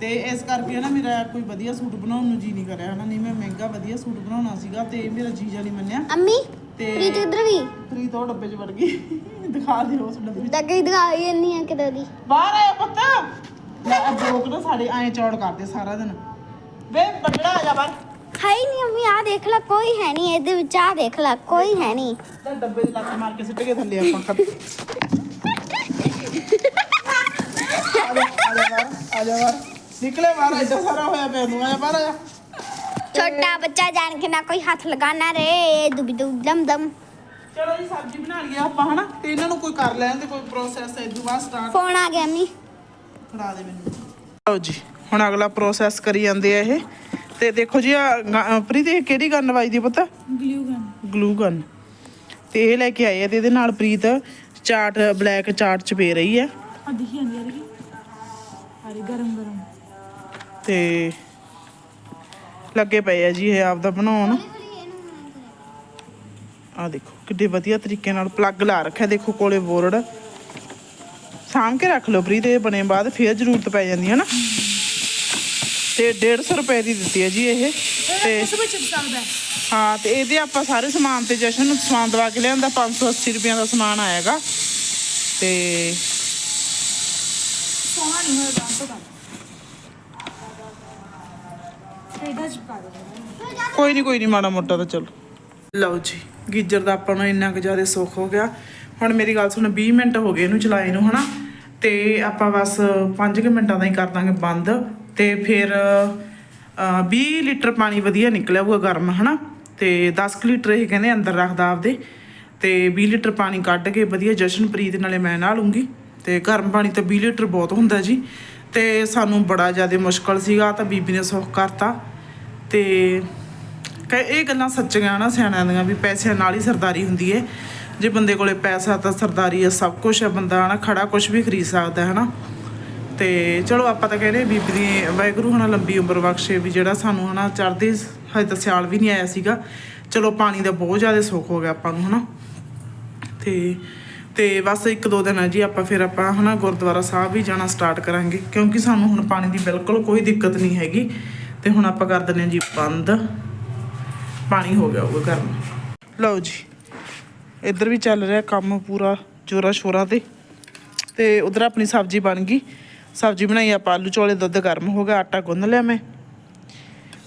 ਤੇ ਇਸ ਕਰਕੇ ਨਾ ਮੇਰਾ ਕੋਈ ਵਧੀਆ ਸੂਟ ਬਣਾਉਣ ਨੂੰ ਜੀ ਨਹੀਂ ਕਰਿਆ ਹਨਾ ਨਹੀਂ ਮੈਂ ਮਹਿੰਗਾ ਵਧੀਆ ਸੂਟ ਬਣਾਉਣਾ ਸੀਗਾ ਤੇ ਮੇਰਾ ਜੀਜਾ ਨਹੀਂ ਮੰਨਿਆ। ਅੰਮੀ ਤੇ ਪ੍ਰੀਤ ਕਿੱਧਰ ਗਈ? ਪ੍ਰੀਤ ਉਹ ਡੱਬੇ 'ਚ ਵੜ ਗਈ। ਦਿਖਾ ਦੇ ਉਸ ਡੱਬੇ 'ਚ। ਤਾਂ ਕਈ ਦਿਖਾਈ ਇੰਨੀ ਆ ਕਿਤੇ ਦੀ ਬਾਹਰ ਆਇਆ ਪੁੱਤ। ਲੈ ਆ ਲੋਕ ਨਾ ਸਾਡੇ ਐਂ ਚੌੜ ਕਰਦੇ ਸਾਰਾ ਦਿਨ। ਵੇ ਬੱਟੜਾ ਆ ਜਾ ਬਾਹਰ। ਹੈ ਹੀ ਨਹੀਂ ਅੰਮੀ ਆ ਦੇਖ ਲੈ ਕੋਈ ਹੈ ਨਹੀਂ ਇਹਦੇ ਵਿੱਚ ਆ ਦੇਖ ਲੈ ਕੋਈ ਹੈ ਨਹੀਂ। ਤੇ ਡੱਬੇ 'ਚ ਲੱਤ ਮਾਰ ਕੇ ਸਿੱਟ ਕੇ ਥੱਲੇ ਆਪਾਂ ਖੜ ਆ ਜਾ ਆ ਜਾ ਬਾਹਰ ਆ ਜਾ ਬਾਹਰ। ਨਿਕਲੇ ਬਾਹਰ ਐਡਾ ਸਾਰਾ ਹੋਇਆ ਪਿਆ ਨੂੰ ਆ ਜਾ ਬਾਹਰ ਆ ਜਾ। ਛੋਟਾ ਬੱਚਾ ਜਾਣ ਕੇ ਨਾ ਕੋਈ ਹੱਥ ਲਗਾਣਾ ਰੇ ਦੁਬੀ ਦੁਬ ਦਮ ਦਮ। ਚਲੋ ਜੀ ਸਬਜ਼ੀ ਬਣਾ ਲਈਏ ਆਪਾਂ ਹਨਾ? ਤੇ ਇਹਨਾਂ ਨੂੰ ਕੋਈ ਕਰ ਲੈਣ ਤੇ ਕੋਈ ਪ੍ਰੋਸੈਸ ਇਦੋਂ ਬਾਅਦ ਸਟਾਰਟ ਫੋਨ ਆ ਗਿਆ ਅੰਮੀ। ਫੜਾ ਦੇ ਮੈਨੂੰ। ਲਓ ਜੀ। ਹੁਣ ਅਗਲਾ ਪ੍ਰੋਸੈਸ ਕਰੀ ਜਾਂਦੇ ਆ ਇਹ। ਤੇ ਦੇਖੋ ਜੀ ਆ ਪ੍ਰੀਤ ਇਹ ਕਿਹੜੀ ਗਨ ਵੱਜਦੀ ਪਤਾ? ਗਲੂ ਗਨ ਗਲੂ ਗਨ ਤੇ ਇਹ ਲੈ ਕੇ ਆਏ ਆ ਤੇ ਇਹਦੇ ਨਾਲ ਪ੍ਰੀਤ ਚਾਟ ਬਲੈਕ ਚਾਟ ਚ ਪੇ ਰਹੀ ਆ। ਆ ਦਿਖੀ ਜਾਂਦੀ ਆ ਦੇਖੀ? ਅਰੇ ਗਰਮ ਗਰਮ। ਤੇ ਲੱਗੇ ਪਏ ਆ ਜੀ ਇਹ ਆਪਦਾ ਬਣਾਉਣ। ਆ ਦੇਖੋ ਕਿੱਡੇ ਵਧੀਆ ਤਰੀਕੇ ਨਾਲ ਪਲੱਗ ਲਾ ਰੱਖਿਆ ਦੇਖੋ ਕੋਲੇ ਬੋਰਡ। ਸਾਂਭ ਕੇ ਰੱਖ ਲਓ ਪ੍ਰੀਤ ਇਹ ਬਣੇ ਬਾਅਦ ਫੇਰ ਜ਼ਰੂਰਤ ਪੈ ਜਾਂਦੀ ਹੈ ਨਾ। ਤੇ 150 ਰੁਪਏ ਦੀ ਦਿੱਤੀ ਹੈ ਜੀ ਇਹ। ਤੇ ਕੁਝ ਵੀ ਚਿਪ ਸਕਦਾ ਹੈ ਤੇ ਇਹਦੇ ਆਪਾਂ ਸਾਰੇ ਸਮਾਨ ਤੇ ਜਸ਼ਨ ਨੂੰ ਸਮਾਨ ਦਵਾ ਕੇ ਲਿਆਂਦਾ 580 ਰੁਪਏ ਦਾ ਸਮਾਨ ਆਏਗਾ। ਤੇ ਸੋਹਣਾ ਨਹੀਂ ਹੋਇਆ ਕੰਮ ਤੋਂ ਕਰ ਇਹਦਾ ਚਿਪਕਾ ਦੇ ਕੋਈ ਨਹੀਂ ਕੋਈ ਨਹੀਂ ਮਾੜਾ ਮੋਟਾ ਤਾਂ ਚਲੋ। ਲਓ ਜੀ ਗੀਜਰ ਦਾ ਆਪਾਂ ਨੂੰ ਇੰਨਾ ਕੁ ਜ਼ਿਆਦਾ ਸੁੱਖ ਹੋ ਗਿਆ। ਹੁਣ ਮੇਰੀ ਗੱਲ ਸੁਣ 20 ਮਿੰਟ ਹੋ ਗਏ ਇਹਨੂੰ ਚਲਾਏ ਨੂੰ ਹਨਾ? ਤੇ ਆਪਾਂ ਬਸ 5 ਮਿੰਟਾਂ ਦਾ ਹੀ ਕਰ ਦਾਂਗੇ ਬੰਦ। ਤੇ ਫਿਰ ਅਹ, 20 ਲੀਟਰ ਪਾਣੀ ਵਧੀਆ ਨਿਕਲਿਆ ਹੋਊਗਾ ਗਰਮ ਹਨਾ? ਤੇ 10 ਕੁ ਲੀਟਰ ਇਹ ਕਹਿੰਦੇ ਅੰਦਰ ਰੱਖਦਾ ਆਪਦੇ। ਤੇ 20 ਲੀਟਰ ਪਾਣੀ ਕੱਢ ਕੇ ਵਧੀਆ ਜਸ਼ਨਪ੍ਰੀਤ ਨਾਲੇ ਮੈਂ ਨਹਾ ਲੂੰਗੀ। ਤੇ ਗਰਮ ਪਾਣੀ ਤਾਂ 20 ਲੀਟਰ ਬਹੁਤ ਹੁੰਦਾ ਜੀ। ਤੇ ਸਾਨੂੰ ਬੜਾ ਜ਼ਿਆਦਾ ਮੁਸ਼ਕਲ ਸੀਗਾ ਤਾਂ ਬੀਬੀ ਨੇ ਸੁੱਖ ਕਰਤਾ। ਤੇ ਕਿ ਇਹ ਗੱਲਾਂ ਸੱਚੀਆਂ ਨਾ ਸਿਆਣਿਆਂ ਦੀਆਂ ਵੀ ਪੈਸਿਆਂ ਨਾਲ ਹੀ ਸਰਦਾਰੀ ਹੁੰਦੀ ਹੈ ਜੇ ਬੰਦੇ ਕੋਲੇ ਪੈਸਾ ਤਾਂ ਸਰਦਾਰੀ ਹੈ ਸਭ ਕੁਝ ਹੈ ਬੰਦਾ ਹਨਾ ਖੜਾ ਕੁਝ ਵੀ ਖਰੀਦ ਸਕਦਾ ਹੈ ਹਨਾ? ਤੇ ਚਲੋ ਆਪਾਂ ਤਾਂ ਕਹਿੰਦੇ ਬੀਬੀ ਦੀ ਵਾਹਿਗੁਰੂ ਹਨਾ ਲੰਬੀ ਉਮਰ ਬਖਸ਼ੇ ਵੀ ਜਿਹੜਾ ਸਾਨੂੰ ਹਨਾ ਚੜ੍ਹਦੀ ਹਜੇ ਤਾਂ ਸਿਆਲ ਵੀ ਨਹੀਂ ਆਇਆ ਸੀਗਾ। ਚਲੋ ਪਾਣੀ ਦਾ ਬਹੁਤ ਜ਼ਿਆਦਾ ਸੁੱਖ ਹੋ ਗਿਆ ਆਪਾਂ ਨੂੰ ਹਨਾ। ਤੇ ਤੇ ਬਸ ਇੱਕ ਦੋ ਦਿਨ ਹੈ ਜੀ ਆਪਾਂ ਫਿਰ ਆਪਾਂ ਹਨਾ ਗੁਰਦੁਆਰਾ ਸਾਹਿਬ ਵੀ ਜਾਣਾ ਸਟਾਰਟ ਕਰਾਂਗੇ। ਕਿਉਂਕਿ ਸਾਨੂੰ ਹੁਣ ਪਾਣੀ ਦੀ ਬਿਲਕੁਲ ਕੋਈ ਦਿੱਕਤ ਨਹੀਂ ਹੈਗੀ। ਤੇ ਹੁਣ ਆਪਾਂ ਕਰ ਦਿੰਦੇ ਹਾਂ ਜੀ ਬੰਦ। ਪਾਣੀ ਹੋ ਗਿਆ ਹੋਊਗਾ ਗਰਮ ਲਓ ਜੀ, ਇੱਧਰ ਵੀ ਚੱਲ ਰਿਹਾ ਕੰਮ ਪੂਰਾ ਜੋਰਾ ਸ਼ੋਰਾਂ ਤੇ। ਤੇ ਉਧਰ ਆਪਣੀ ਸਬਜ਼ੀ ਬਣ ਗਈ। ਸਬਜ਼ੀ ਬਣਾਈ ਆਪਾਂ ਆਲੂ ਚੋਲੇ ਦੁੱਧ ਗਰਮ ਹੋ ਗਿਆ ਆਟਾ ਗੁੰਨ ਲਿਆ ਮੈਂ।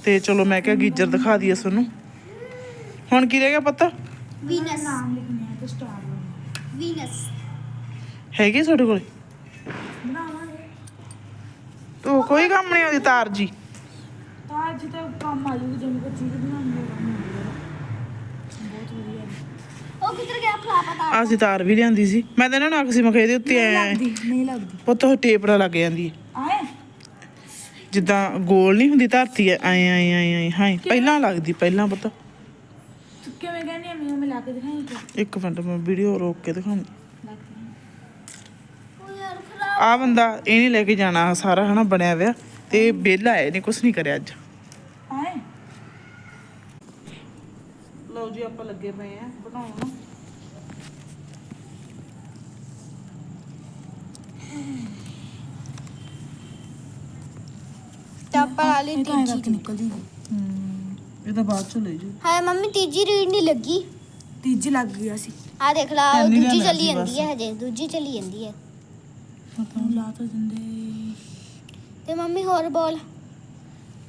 ਤੇ ਚਲੋ ਮੈਂ ਕਿਹਾ ਗੀਜਰ ਦਿਖਾ ਦਈਏ ਤੁਹਾਨੂੰ। ਹੁਣ ਕੀ ਰਹਿ ਗਿਆ ਪਤਾ? ਵੀਨਸ। ਨਾਮ ਲਿਖਨੇ ਆ ਤੇ ਸਟਾਰ ਵੀਨਸ। ਹੈਗੇ ਤੁਹਾਡੇ ਕੋਲੇ? ਬਣਾਵਾਂਗੇ। ਤੋ ਕੋਈ ਕੰਮ ਨਹੀਂ ਉਹਦੀ ਤਾਰ ਜੀ। ਤਾਂ ਅੱਜ ਤਾਂ ਕੰਮ ਆ ਜੂਗੀ ਜਿਵੇਂ ਕੋਈ ਚੀਜ਼ ਬਣਾਉਣੀ ਹੋਵੇ ਕੰਮ ਹੋ ਜਾਊਗਾ। ਬਹੁਤ ਵਧੀਆ ਉਹ ਕਿੱਧਰ ਗਿਆ ਪਤਾ? ਵੀ ਲਿਆਂਦੀ ਸੀ। ਮੈਂ ਤਾਂ ਇਹਨਾਂ ਨੂੰ ਆਖੀ ਮਖੇ ਦੇ ਉੱਤੇ ਨਹੀਂ ਐ। ਲੱਗਦੀ ਨਹੀਂ ਲੱਗਦੀ। ਪੁੱਤ ਉਹ ਟੇਪ ਨਾਲ ਲੱਗ ਜਾਂਦੀ ਹੈ। ਆਏ? ਜਿੱਦਾਂ ਗੋਲ ਨਹੀਂ ਹੁੰਦੀ ਧਰਤੀ ਐ ਐ ਐ ਐ ਐ ਹਾਂ ਪਹਿਲਾਂ ਲੱਗਦੀ ਪਹਿਲਾਂ ਪੁੱਤ। ਤੂੰ ਕਿਵੇਂ ਕਹਿੰਦੀ ਆ ਮੈਨੂੰ ਮਿਲਾ ਕੇ ਦਿਖਾਈ ਕਿ ਇੱਕ ਮਿੰਟ ਮੈਂ ਵੀਡੀਓ ਰੋਕ ਕੇ ਦਿਖਾਉਂਦੀ। ਲੱਗਦੀ ਉਹ ਯਾਰ ਖਰਾਬ ਆ ਬੰਦਾ ਇਹ ਨਹੀਂ ਲੈ ਕੇ ਜਾਣਾ ਆਹ ਸਾਰਾ ਹਨਾ ਬਣਿਆ ਹੋਇਆ। ਤੇ ਵਿਹਲਾ ਹੈ ਇਹਨੇ ਕੁਝ ਨਹੀਂ ਕਰਿਆ ਅੱਜ। ਆਏ? ਲਓ ਜੀ ਆਪਾਂ ਲੱਗੇ ਪਏ ਆ ਬਣਾਉਣ। ਵਾਲੀ ਤੀਜੀ ਕਰਕੇ ਨਿਕਲ ਜੀ ਹਮ, ਇਹ ਤਾਂ ਬਾਅਦ ਚ ਲੈ ਜੀ ਹਾਂ ਮੰਮੀ ਤੀਜੀ ਰੀਡ ਨਹੀਂ ਲੱਗੀ। ਤੀਜੀ ਲੱਗ ਗਿਆ ਸੀ। ਆ ਦੇਖ ਲਾ ਉਹ ਦੂਜੀ ਚੱਲੀ ਜਾਂਦੀ। ਹੈ ਹਜੇ ਦੂਜੀ ਚੱਲੀ ਜਾਂਦੀ ਹੈ। ਲਾ ਤਾਂ ਦਿੰਦੇ। ਤੇ ਮੰਮੀ ਹੋਰ ਬੋਲ।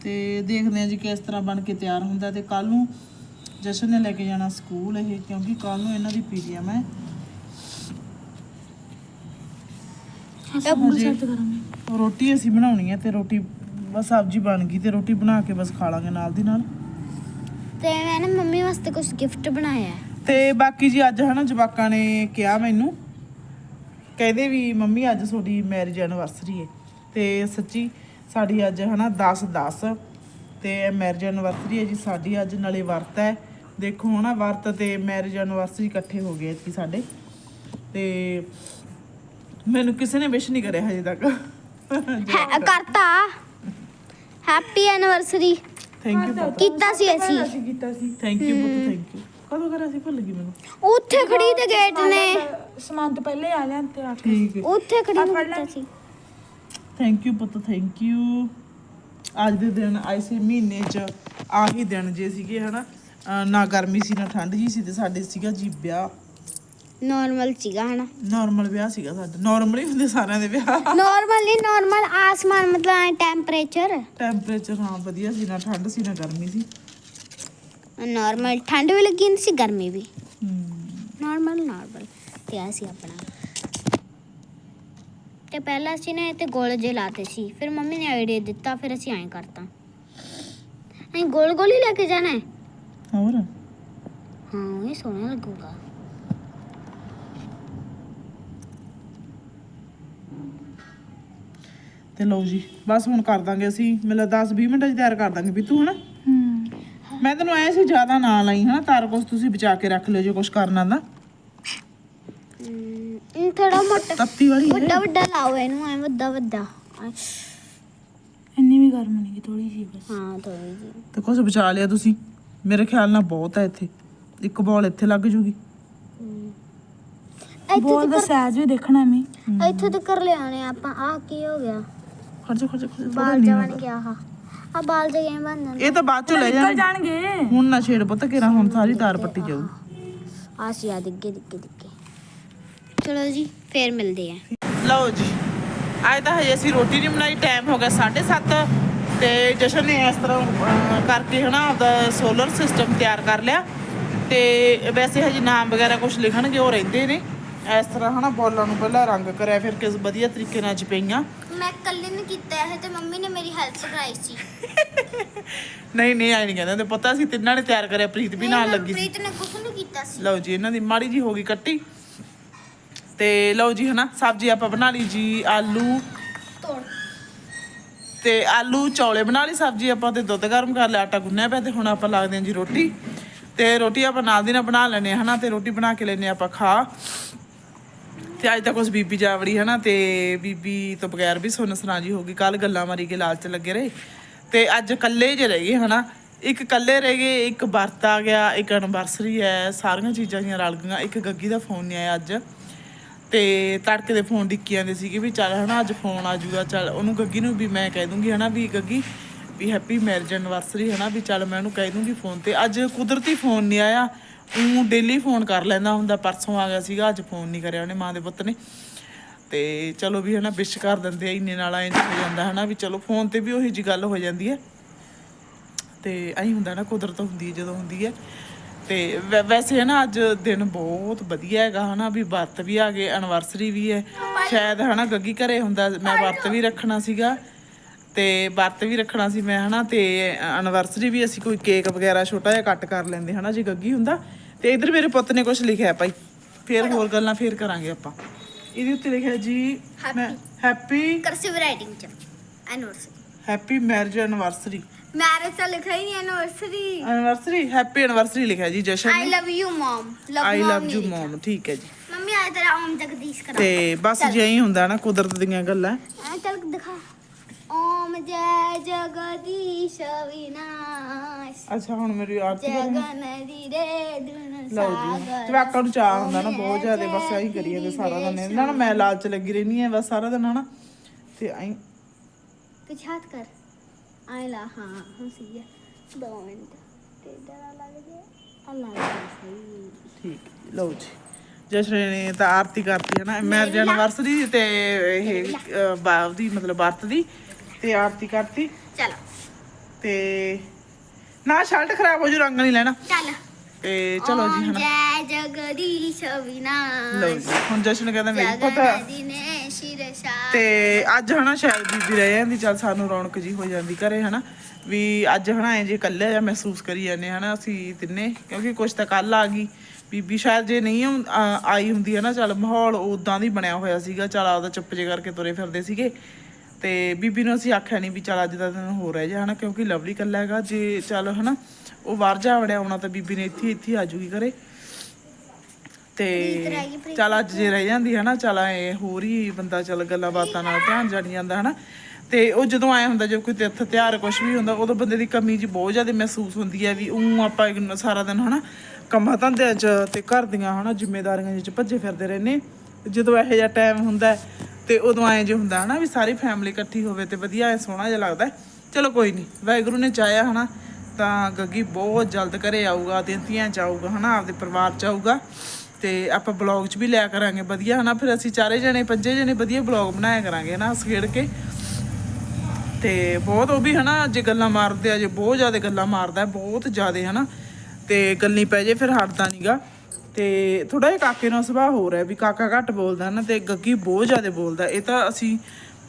ਤੇ ਦੇਖਦੇ ਆ ਜੀ ਕਿਸ ਤਰ੍ਹਾਂ ਬਣ ਕੇ ਤਿਆਰ ਹੁੰਦਾ ਤੇ ਕੱਲ ਨੂੰ ਜਸ਼ਨ ਨੇ ਲੈ ਕੇ ਜਾਣਾ ਸਕੂਲ ਇਹ ਕਿਉਂਕਿ ਕੱਲ ਨੂੰ ਇਹਨਾਂ ਦੀ ਪੀਟੀਐਮ ਹੈ। ਰੋਟੀ ਅਸੀਂ ਬਣਾਉਣੀ ਹੈ ਤੇ ਰੋਟੀ ਬਸ ਸਬਜ਼ੀ ਬਣ ਗਈ ਤੇ ਰੋਟੀ ਬਣਾ ਕੇ ਬਸ ਖਾ ਲਾਂਗੇ ਨਾਲ ਦੀ ਨਾਲ। ਤੇ ਮੈਂ ਨਾ ਮੰਮੀ ਵਾਸਤੇ ਕੁਝ ਗਿਫਟ ਬਣਾਇਆ ਤੇ ਬਾਕੀ ਜੀ ਅੱਜ ਹਨਾ ਜਵਾਕਾਂ ਨੇ ਕਿਹਾ ਮੈਨੂੰ ਕਹਿੰਦੇ ਵੀ ਮੰਮੀ ਅੱਜ ਤੁਹਾਡੀ ਮੈਰਿਜ ਐਨਵਰਸਰੀ ਹੈ। ਤੇ ਸੱਚੀ ਸਾਡੀ ਅੱਜ ਹਨਾ 10 10 ਤੇ ਮੈਰਿਜ ਐਨਵਰਸਰੀ ਹੈ ਜੀ ਸਾਡੀ ਅੱਜ ਨਾਲੇ ਵਰਤ ਹੈ। ਦੇਖੋ ਹਨਾ ਵਰਤ ਤੇ ਮੈਰਿਜ ਐਨਵਰਸਰੀ ਇਕੱਠੇ ਹੋ ਗਏ ਇੱਥੇ ਸਾਡੇ। ਤੇ ਮੈਨੂੰ ਕਿਸੇ ਨੇ ਵਿਸ਼ ਨਹੀਂ ਕਰਿਆ ਹਜੇ ਤੱਕ। ਹੈ- ਕਰਤਾ। ਹੈਪੀ ਐਨੀਵਰਸਰੀ ਥੈਂਕ ਯੂ ਕੀਤਾ ਸੀ ਅਸੀਂ। ਅਸੀਂ ਕੀਤਾ ਸੀ। ਥੈਂਕ ਯੂ ਪੁੱਤ ਥੈਂਕ ਯੂ ਕਦੋਂ ਕਰਿਆ ਸੀ ਭੁੱਲ ਗਈ ਮੈਨੂੰ। ਉੱਥੇ ਖੜੀ ਤੇ ਗੇਟ ਨੇ। ਸਮਾਨ ਤੋਂ ਪਹਿਲੇ ਆ ਲੈਣ ਤੇ ਆ ਕੇ ਠੀਕ ਹੈ। ਉੱਥੇ ਖੜੀ ਆ ਨੂੰ ਫੜ ਕੀਤਾ ਲੈ। ਸੀ। ਥੈਂਕ ਯੂ ਪੁੱਤ ਥੈਂਕ ਯੂ ਅੱਜ ਦੇ ਦਿਨ ਐਸੇ ਮਹੀਨੇ ਚ ਆਹੀ ਦਿਨ ਜੇ ਸੀਗੇ ਹਨਾ। ਅਹ ਨਾ ਗਰਮੀ ਸੀ ਨਾ ਠੰਡ ਜੀ ਸੀ ਤੇ ਸਾਡੇ ਸੀਗਾ ਜੀ ਵਿਆਹ। ਨਾਰਮਲ ਸੀਗਾ ਹਨਾ? ਨਾਰਮਲ ਵਿਆਹ ਸੀਗਾ ਸਾਡਾ। ਨਾਰਮਲ ਹੀ ਹੁੰਦੇ ਸਾਰਿਆਂ ਦੇ ਵਿਆਹ। ਨਾਰਮਲ ਨਹੀਂ ਨਾਰਮਲ ਆਸਮਾਨ ਮਤਲਬ ਟੈਂਪਰੇਚਰ ਟੈਂਪਰੇਚਰ ਹਾਂ ਵਧੀਆ ਸੀ ਨਾ ਠੰਡ ਸੀ ਨਾ ਗਰਮੀ ਸੀ। ਨਾਰਮਲ ਠੰਡ ਵੀ ਲੱਗੀ ਹੁੰਦੀ ਸੀ ਗਰਮੀ ਵੀ। ਨਾਰਮਲ ਨਾਰਮਲ ਤੇ ਆ ਸੀ ਆਪਣਾ। ਤੇ ਪਹਿਲਾਂ ਅਸੀਂ ਨੇ ਤੇ ਗੋਲ ਜੇ ਲਾਤੇ ਸੀ। ਫਿਰ ਮੰਮੀ ਨੇ ਆਈਡੀਆ ਦਿੱਤਾ ਫਿਰ ਅਸੀਂ ਐਂ ਕਰਤਾ। ਐਂ ਗੋਲ ਗੋਲ ਹੀ ਲੈ ਕੇ ਜਾਣਾ ਹੈ? ਹੋਰ? ਹਾਂ ਇਹ ਸੋਹਣਾ ਲੱਗੂਗਾ। ਤੇ ਲਓ ਜੀ ਬਸ ਹੁਣ ਕਰ ਦਾਂਗੇ ਅਸੀਂ ਮੈਨੂੰ 10 20 ਮਿੰਟਾਂ 'ਚ ਤਿਆਰ ਕਰ ਦਾਂਗੇ ਬਿੱਤੂ ਹਨਾ? ਮੈਂ ਤੈਨੂੰ ਐ ਸੀ ਜ਼ਿਆਦਾ ਨਾ ਲਾਈ ਹਨਾ? ਤਾਰ ਕੁਛ ਤੁਸੀਂ ਬਚਾ ਕੇ ਰੱਖ ਲਿਓ ਜੇ ਕੁਛ ਕਰਨਾ ਦਾ ਇਹ ਥੋੜਾ ਮੋਟਾ ਤੱਤੀ ਵਾਲੀ ਹੈ। ਵੱਡਾ ਵੱਡਾ ਲਾਓ ਇਹਨੂੰ ਐ ਵੱਡਾ ਵੱਡਾ। ਇੰਨੀ ਵੀ ਗਰਮ ਨਹੀਂ ਥੋੜੀ ਸੀ ਬਸ। ਹਾਂ ਥੋੜੀ ਜੀ। ਤੇ ਕੁਛ ਬਚਾ ਲਿਆ ਤੁਸੀਂ। ਮੇਰੇ ਖਿਆਲ ਨਾਲ ਬਹੁਤ ਹੈ ਇੱਥੇ। ਇੱਕ ਬਾਲ ਇੱਥੇ ਲੱਗ ਜੂਗੀ। ਬੋਲ ਦਾ ਸਾਈਜ਼ ਵੀ ਦੇਖਣਾ ਮੈਂ ਇੱਥੋਂ ਤੱਕ ਕਰ ਲਿਆਣੇ ਆਪਾਂ ਆਹ ਕੀ ਹੋ ਗਿਆ? ਖਰਚਾ ਖਰਚਾ ਖਰਚਾ ਥੋੜ੍ਹਾ ਬਾਲ ਨੀਵਾਂ ਜਵਨ ਗਿਆ ਆਹ ਆ ਬਾਲ ਜੇ ਕਿਵੇਂ ਬਣ ਜਾਂਦੇ ਇਹ ਤਾਂ ਬਾਅਦ ਚੋਂ ਲੈ ਨਿਕਲ ਜਾਣਗੇ। ਜਾਣਗੇ। ਹੁਣ ਨਾ ਛੇੜ ਪੁੱਤ ਕਿਰਾ ਹੁਣ ਸਾਰੀ ਤਾਰ ਪੱਟੀ ਜਾਊ ਆ ਸੀ ਆ ਦਿੱਗੇ ਦਿੱਗੇ ਦਿੱਗੇ ਚਲੋ ਜੀ ਫੇਰ ਮਿਲਦੇ ਆ। ਲਓ ਜੀ ਅੱਜ ਤਾਂ ਹਜੇ ਅਸੀਂ ਰੋਟੀ ਨਹੀਂ ਬਣਾਈ ਟਾਈਮ ਹੋ ਗਿਆ 7:30 ਤੇ ਜਸ਼ਨ ਨੇ ਇਸ ਤਰ੍ਹਾਂ ਅਹ, ਕਰਕੇ ਹਨਾ ਆਪਦਾ ਸੋਲਰ ਸਿਸਟਮ ਤਿਆਰ ਕਰ ਲਿਆ। ਤੇ ਵੈਸੇ ਹਜੇ ਨਾਮ ਵਗੈਰਾ ਕੁਝ ਲਿਖਣਗੇ ਉਹ ਰਹਿੰਦੇ ਨੇ। ਇਸ ਤਰ੍ਹਾਂ ਹਨਾ ਬੋਲਾਂ ਨੂੰ ਪਹਿਲਾਂ ਰੰਗ ਕਰਿਆ ਫਿਰ ਕਿਸ ਵਧੀਆ ਤਰੀਕੇ ਨਾਲ ਚਪਈਆਂ ਮੈਂ ਕੱਲੇ ਨੇ ਕੀਤਾ ਇਹ ਤੇ ਮੰਮੀ ਨੇ ਮੇਰੀ ਹੈਲਪ ਕਰਾਈ ਸੀ। ਨਹੀਂ ਨਹੀਂ ਆਈ ਨਹੀਂ ਕਹਿੰਦੇ ਤੇ ਪਤਾ ਸੀ ਤਿੰਨਾਂ ਨੇ ਤਿਆਰ ਕਰਿਆ ਪ੍ਰੀਤ ਵੀ ਨਾਲ ਲੱਗੀ ਸੀ। ਪ੍ਰੀਤ ਨੇ ਕੁਝ ਨਹੀਂ ਕੀਤਾ ਸੀ। ਲਓ ਜੀ ਇਹਨਾਂ ਦੀ ਮਾੜੀ ਜੀ ਹੋ ਗਈ ਕੱਟੀ। ਤੇ ਲਓ ਜੀ ਹਨਾ ਸਬਜ਼ੀ ਆਪਾਂ ਬਣਾ ਲਈ ਜੀ ਆਲੂ। ਤੋੜ। ਤੇ ਆਲੂ ਚੌਲੇ ਬਣਾ ਲਈ ਸਬਜ਼ੀ ਆਪਾਂ ਤੇ ਦੁੱਧ ਗਰਮ ਕਰ ਲਿਆ ਆਟਾ ਗੁੰਨਿਆ ਪਿਆ ਤੇ ਹੁਣ ਆਪਾਂ ਲੱਗਦੇ ਹਾਂ ਜੀ ਰੋਟੀ। ਤੇ ਰੋਟੀ ਆਪਾਂ ਨਾਲ ਦੀ ਨਾਲ ਬਣਾ ਲੈਣੇ ਹਨਾ ਤੇ ਰੋਟੀ ਬਣਾ ਕੇ ਲੈਨੇ ਆਪਾਂ ਖਾ। ਤੇ ਅੱਜ ਤੱਕ ਉਸ ਬੀਬੀ ਜਾਵੜੀ ਹਨਾ ਤੇ ਬੀਬੀ ਤੋਂ ਬਗੈਰ ਵੀ ਸੁਣ ਸੁਣਾ ਜੀ ਹੋ ਗਈ ਕੱਲ ਗੱਲਾਂ ਮਾਰੀ ਕੇ ਲਾਲਚ ਲੱਗੇ ਰਹੇ। ਤੇ ਅੱਜ ਇਕੱਲੇ ਜੇ ਰਹਿ ਗਏ, ਹਨਾ? ਇੱਕ ਇਕੱਲੇ ਰਹਿ ਗਏ, ਇੱਕ ਵਰਤ ਆ ਗਿਆ, ਇੱਕ ਐਨਵਰਸਰੀ ਹੈ, ਸਾਰੀਆਂ ਚੀਜ਼ਾਂ ਜੀਆਂ ਰਲ ਗਈਆਂ। ਇੱਕ ਗੱਗੀ ਦਾ ਫੋਨ ਨਹੀਂ ਆਇਆ ਅੱਜ। ਤੇ ਤੜਕੇ ਦੇ ਫੋਨ ਡਿੱਕੀ ਜਾਂਦੇ ਸੀਗੇ ਵੀ ਚੱਲ, ਹਨਾ, ਅੱਜ ਫੋਨ ਆ ਜੂਗਾ, ਚੱਲ। ਉਹਨੂੰ ਗੱਗੀ ਨੂੰ ਵੀ ਮੈਂ ਕਹਿ ਦੂੰਗੀ, ਹਨਾ, ਵੀ ਗੱਗੀ, ਵੀ ਹੈਪੀ ਮੈਰਿਜ ਐਨਵਰਸਰੀ ਹਨਾ, ਵੀ ਚੱਲ, ਮੈਂ ਉਹਨੂੰ ਕਹਿ ਦੂੰਗੀ ਫੋਨ ਤੇ। ਅੱਜ ਕੁਦਰਤੀ ਫੋਨ ਨਹੀਂ ਆਇਆ। ਉਹ ਡੇਲੀ ਫੋਨ ਕਰ ਲੈਂਦਾ ਹੁੰਦਾ, ਪਰਸੋਂ ਆ ਗਿਆ ਸੀਗਾ, ਅੱਜ ਫੋਨ ਨਹੀਂ ਕਰਿਆ ਉਹਨੇ ਮਾਂ ਦੇ ਪੁੱਤ ਨੇ। ਤੇ ਚਲੋ ਵੀ ਹਨਾ, ਵਿਸ਼ ਕਰ ਦਿੰਦੇ ਆ, ਇੰਨੇ ਨਾਲ ਐਂ ਹੋ ਜਾਂਦਾ ਹਨਾ, ਵੀ ਚਲੋ ਫੋਨ ਤੇ ਵੀ ਉਹੀ ਜੀ ਗੱਲ ਹੋ ਜਾਂਦੀ ਹੈ। ਤੇ ਐਂ ਹੁੰਦਾ ਨਾ, ਕੁਦਰਤ ਹੁੰਦੀ ਹੈ, ਜਦੋਂ ਹੁੰਦੀ ਹੈ। ਤੇ ਵੈ- ਵੈਸੇ ਹੈ ਨਾ, ਅੱਜ ਦਿਨ ਬਹੁਤ ਵਧੀਆ ਹੈਗਾ ਹਨਾ, ਵੀ ਵਰਤ ਵੀ ਆ ਗਏ ਐਨਵਰਸਰੀ ਵੀ ਹੈ। ਸ਼ਾਇਦ ਹਨਾ, ਗੱਗੀ ਘਰੇ ਹੁੰਦਾ, ਮੈਂ ਵਰਤ ਵੀ ਰੱਖਣਾ ਸੀਗਾ। ਤੇ ਵਰਤ ਵੀ ਰੱਖਣਾ ਸੀ ਮੈਂ ਹਨਾ ਤੇ ਐਨਵਰਸਰੀ ਵੀ ਅਸੀਂ ਕੋਈ ਕੇਕ ਵਗੈਰਾ ਛੋਟਾ ਜਿਹਾ ਕੱਟ ਕਰ ਲੈਂਦੇ ਹਨਾ ਜੇ ਗੱਗੀ ਹੁੰਦਾ। ਤੇ ਇਧਰ ਮੇਰੇ ਪੁੱਤ ਨੇ ਕੁਝ ਲਿਖਿਆ ਭਾਈ। ਫੇਰ ਹੋਰ ਗੱਲਾਂ ਫੇਰ ਕਰਾਂਗੇ ਆਪਾਂ। ਇਹਦੇ ਉੱਤੇ ਲਿਖਿਆ ਜੀ ਹੈਪੀ ਕਰਸਿਵ ਰਾਈਟਿੰਗ ਚ anniversary happy marriage anniversary marriage ਤਾਂ ਲਿਖਿਆ ਹੀ ਨਹੀਂ ਐਨੀਵਰਸਰੀ ਐਨਵਰਸਰੀ ਹੈਪੀ ਐਨਵਰਸਰੀ ਲਿਖਿਆ ਜੀ Jashan I love you mum love I love you mum ਠੀਕ ਹੈ ਜੀ। ਮੰਮੀ ਆਏ ਤੇਰਾ ਓਮ ਜਗਦੀਸ਼ ਕਰਾ। ਤੇ ਬਸ ਜੇ ਹੀ ਹੁੰਦਾ ਨਾ ਕੁਦਰਤ ਦੀਆਂ ਗੱਲਾਂ। ਆ ਚੱਲ ਦਿਖਾ। ਓਮ ਜੈ ਜਗਦੀਸ਼ ਵਿਨਾਸ਼ ਅੱਛਾ ਹੁਣ ਮੇਰੀ ਆਰਤੀ ਕਰਾਂਗੇ ਜਗਨ ਦੀ ਰੇ ਦੁਨ ਲਓ ਜੀ ਜਵਾਕਾਂ ਨੂੰ ਚਾਹ ਹੁੰਦਾ ਨਾ ਬਹੁਤ ਜ਼ਿਆਦਾ ਬਸ ਐਂ ਕਰੀ ਜਾਂਦੇ ਸਾਰਾ ਦਿਨ। ਇਹਨਾਂ ਨੂੰ ਮੈਂ ਲਾਲਚ ਲੱਗੀ ਰਹਿਣੀ ਹੈ ਬਸ ਸਾਰਾ ਦਿਨ ਹਨਾ? ਤੇ ਐਂ ਪਿਛਾਤ ਕਰ। ਆਏ ਲਾ ਹਾਂ ਹੰਸੀ ਆ ਦੋ ਮਿੰਟ। ਤੇ ਡਰਾ ਲੱਗ ਗਿਆ ਅੱਲਾ ਸਹੀ। ਠੀਕ ਲਓ ਜੀ। ਜਸ਼ਨ ਨੇ ਤਾਂ ਆਰਤੀ ਕਰਤੀ ਹੈ ਨਾ। ਮੈਰਿਜ ਐਨਵਰਸਰੀ ਤੇ ਇਹ ਅਹ, ਦੀ ਮਤਲਬ ਬਰਥ ਦੀ। ਤੇ ਆਰਤੀ ਕਰਤੀ। ਚਲੋ। ਤੇ ਨਾ ਸ਼ਰਟ ਖਰਾਬ ਹੋ ਜੂ ਰੰਗ ਨਹੀਂ ਲੈਣਾ। ਚੱਲ। ਤੇ ਚਲੋ ਜੀ ਹਨਾ। ਜੈ ਜਗਦੀਸ਼ ਵਿਨਾਸ਼ ਲਓ ਜੀ ਹੁਣ ਜਸ਼ਨ ਕਹਿੰਦਾ ਮੇਰੀ ਪਤਾ। ਜਗਨਦੀ ਨੇ ਸ਼ਿਰਸ਼ਾ ਤੇ ਅੱਜ ਹਨਾ ਸ਼ਾਇਦ ਬੀਬੀ ਰਹਿ ਜਾਂਦੀ ਚੱਲ ਸਾਨੂੰ ਰੌਣਕ ਜੀ ਹੋ ਜਾਂਦੀ ਘਰੇ ਹਨਾ। ਵੀ ਅੱਜ ਹਨਾ ਐ ਜੇ ਇਕੱਲੇ ਜਿਹਾ ਮਹਿਸੂਸ ਕਰੀ ਜਾਂਦੇ ਹਨਾ ਅਸੀਂ ਤਿੰਨੇ ਕਿਉਂਕਿ ਕੁਛ ਤਾਂ ਕੱਲ ਆ ਗਈ। ਬੀਬੀ ਸ਼ਾਇਦ ਜੇ ਨਹੀਂ ਆਉਂ- ਆ- ਆਈ ਹੁੰਦੀ ਹੈ ਨਾ ਚੱਲ ਮਾਹੌਲ ਉਦਾਂ ਦੀ ਬਣਿਆ ਹੋਇਆ ਸੀਗਾ। ਚੱਲ ਆਪਦਾ ਚੁੱਪ ਜੇ ਕਰਕੇ ਤੁਰੇ ਫਿਰਦੇ ਸੀਗੇ। ਤੇ ਬੀਬੀ ਨੂੰ ਅਸੀਂ ਆਖਿਆ ਨਹੀਂ ਵੀ ਚੱਲ ਅੱਜ ਦਾ ਦਿਨ ਹੋ ਰਹਿ ਜਾ ਹਨਾ ਕਿਉਂਕਿ ਲਵਲੀ ਇਕੱਲਾ ਹੈਗਾ ਜੇ ਚੱਲ ਹਨਾ ਉਹ ਬਾਹਰ ਜਾ ਵੜਿਆ ਆਉਣਾ ਤਾਂ ਬੀਬੀ ਨੇ ਇੱਥੇ ਇੱਥੇ ਆ ਜੂਗੀ ਘਰੇ। ਤੇ ਚੱਲ ਅੱਜ ਜੇ ਰਹਿ ਜਾਂਦੀ ਹੈ ਨਾ ਚੱਲ ਐ ਹੋਰ ਹੀ ਬੰਦਾ ਚੱਲ ਗੱਲਾਂ ਬਾਤਾਂ ਨਾਲ ਧਿਆਨ ਜੜ ਜਾਂਦਾ ਹਨਾ। ਤੇ ਉਹ ਜਦੋਂ ਆਇਆ ਹੁੰਦਾ ਜੇ ਕੋਈ ਤਿੱਥ ਤਿਉਹਾਰ ਕੁਝ ਵੀ ਹੁੰਦਾ ਉਦੋਂ ਬੰਦੇ ਦੀ ਕਮੀ ਜੀ ਬਹੁਤ ਜ਼ਿਆਦਾ ਮਹਿਸੂਸ ਹੁੰਦੀ ਹੈ ਵੀ ਉਹ ਆਪਾਂ ਸਾਰਾ ਦਿਨ ਹਨਾ ਕੰਮਾਂ ਧੰਦਿਆਂ 'ਚ ਤੇ ਘਰ ਦੀਆਂ ਹਨਾ ਜ਼ਿੰਮੇਵਾਰੀਆਂ 'ਚ ਭੱਜੇ ਫਿਰਦੇ ਰਹਿੰਦੇ। ਜਦੋਂ ਇਹੋ ਜਿਹਾ ਟਾਈਮ ਹੁੰਦਾ ਤੇ ਉਦੋਂ ਐਂ ਜੇ ਹੁੰਦਾ ਹਨਾ ਵੀ ਸਾਰੀ ਫੈਮਿਲੀ ਇਕੱਠੀ ਹੋਵੇ ਤੇ ਵਧੀਆ ਐ, ਸੋਹਣਾ ਜਿਹਾ ਲੱਗਦਾ ਚਲੋ ਕੋਈ ਨਹੀਂ ਵਾਹਿਗੁਰੂ ਨੇ ਚਾਹਿਆ ਹਨਾ, ਤਾਂ ਗੱਗੀ ਬਹੁਤ ਜਲਦ ਘਰੇ ਆਊਗਾ ਦਿਨਤੀਆਂ ਚ ਆਊਗਾ ਹਨਾ, ਆਪਦੇ ਪਰਿਵਾਰ ਚ ਆਊਗਾ। ਤੇ ਆਪਾਂ ਬਲੌਗ ਚ ਵੀ ਲਿਆ ਕਰਾਂਗੇ, ਵਧੀਆ ਹਨਾ, ਫਿਰ ਅਸੀਂ ਚਾਰੇ ਜਣੇ, ਪੰਜੇ ਜਣੇ ਵਧੀਆ ਬਲੌਗ ਬਣਾਇਆ ਕਰਾਂਗੇ ਹਨਾ ਹੱਸ ਖੇਡ ਕੇ। ਤੇ ਬਹੁਤ ਉਹ ਵੀ ਹਨਾ, ਜੇ ਗੱਲਾਂ ਮਾਰਦੇ ਆ, ਜੇ ਬਹੁਤ ਜ਼ਿਆਦਾ ਗੱਲਾਂ ਮਾਰਦਾ, ਬਹੁਤ ਜ਼ਿਆਦਾ ਹਨਾ। ਤੇ ਗੱਲੀ ਪੈ ਜੇ ਫਿਰ ਹਟਦਾ ਨਹੀਂਗਾ ਤੇ ਥੋੜਾ ਜਿਹਾ ਕਾਕੇ ਨਾਲ ਸੁਭਾਅ ਹੋਰ ਹੈ ਵੀ ਕਾਕਾ ਘੱਟ ਬੋਲਦਾ ਨਾ ਤੇ ਗੱਗੀ ਬਹੁਤ ਜ਼ਿਆਦਾ ਬੋਲਦਾ। ਇਹ ਤਾਂ ਅਸੀਂ